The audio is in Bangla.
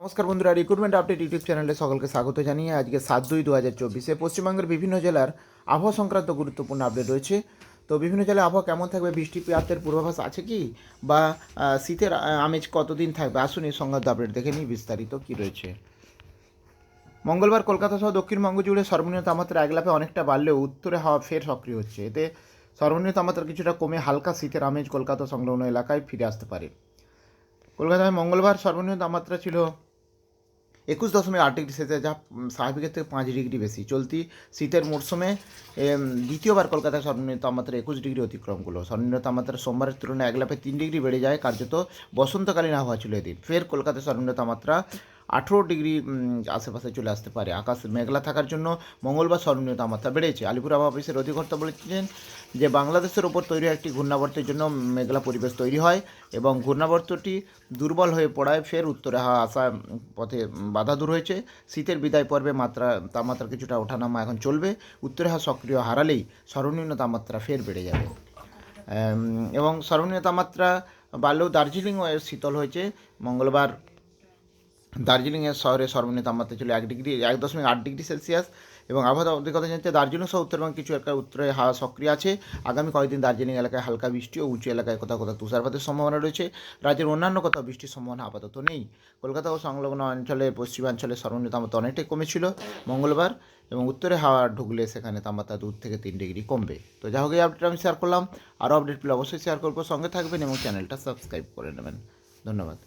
নমস্কার বন্ধুরা রিক্রুটমেন্ট আপডেট ইউটিউব চ্যানেলে সকলকে স্বাগত জানিয়ে আজকে সাত দুই দু হাজার চব্বিশে পশ্চিমবঙ্গের বিভিন্ন জেলার আবহাওয়া সংক্রান্ত গুরুত্বপূর্ণ আপডেট রয়েছে। তো বিভিন্ন জেলায় আবহাওয়া কেমন থাকবে বৃষ্টিপাতের পূর্বাভাস আছে কি? বা শীতের আমেজ কতদিন থাকবে? আসুন এই সংক্রান্ত আপডেট দেখে নিই বিস্তারিত কী রয়েছে। মঙ্গলবার কলকাতা সহ দক্ষিণবঙ্গ জুড়ে সর্বনিম্ন তাপমাত্রা এক লাফে অনেকটা বাড়লেও উত্তরে হাওয়া ফের সক্রিয় হচ্ছে। এতে সর্বনিম্ন তাপমাত্রা কিছুটা কমে হালকা শীতের আমেজ কলকাতা সংলগ্ন এলাকায় ফিরে আসতে পারে। কলকাতায় মঙ্গলবার সর্বনিম্ন তাপমাত্রা ছিল একুশ দশমিক আট ডিগ্রি সেলসিয়াস, যা স্বাভাবিকের থেকে পাঁচ ডিগ্রি বেশি। চলতি শীতের মরশুমে দ্বিতীয়বার কলকাতায় সর্বনিম্ন তাপমাত্রা একুশ ডিগ্রি অতিক্রম করল সর্বনিম্ন তাপমাত্রা সোমবারের তুলনায় এক লাফে তিন ডিগ্রি বেড়ে যায়, কার্যত বসন্তকালীন আবহাওয়া ছিল এদিন। ফের কলকাতায় সর্বনিম্ন তাপমাত্রা আঠেরো ডিগ্রি আশেপাশে চলে আসতে পারে। আকাশ মেঘলা থাকার জন্য মঙ্গলবার সর্বনিম্ন তাপমাত্রা বেড়েছে। আলিপুর আবহাওয়া অফিসের অধিকর্তা বলেছেন যে, বাংলাদেশের ওপর তৈরি একটি ঘূর্ণাবর্তের জন্য মেঘলা পরিবেশ তৈরি হয় এবং ঘূর্ণাবর্তটি দুর্বল হয়ে পড়ায় ফের উত্তরে হাওয়া আসা পথে বাধা দূর হয়েছে। শীতের বিদায় পর্বে মাত্রা, তাপমাত্রা কিছুটা ওঠানামা এখন চলবে। উত্তরে হাওয়া সক্রিয় হারালেই সর্বনিম্ন তাপমাত্রা ফের বেড়ে যাবে। এবং সর্বনিম্ন তাপমাত্রা বাড়লেও দার্জিলিংও শীতল হয়েছে। মঙ্গলবার দার্জিলিংয়ের শহরে সর্বনিম্ন তাপমাত্রা ছিল এক ডিগ্রি, এক দশমিক আট ডিগ্রি সেলসিয়াস এবং আবহাওয়া অধিকতা জানতে দার্জিলিং সহ উত্তরবঙ্গ কিছু এলাকায় উত্তরে হাওয়া সক্রিয় আছে। আগামী কয়েকদিন দার্জিলিং এলাকায় হালকা বৃষ্টি ও উঁচু এলাকায় কোথাও কোথাও তুষারপাতের সম্ভাবনা রয়েছে। রাজ্যের অন্যান্য কোথাও বৃষ্টির সম্ভাবনা আপাতত নেই। কলকাতা ও সংলগ্ন অঞ্চলে, পশ্চিমাঞ্চলে সর্বনিম্ন তাপমাত্রা অনেকটাই কমেছিল মঙ্গলবার এবং উত্তরে হাওয়া ঢুকলে সেখানে তাপমাত্রা দু থেকে তিন ডিগ্রি কমবে। তো যা হোক, এই আপডেট আমি শেয়ার করলাম। আরও আপডেট পেলে অবশ্যই শেয়ার করব। সঙ্গে থাকবেন এবং চ্যানেলটা সাবস্ক্রাইব করে নেবেন। ধন্যবাদ।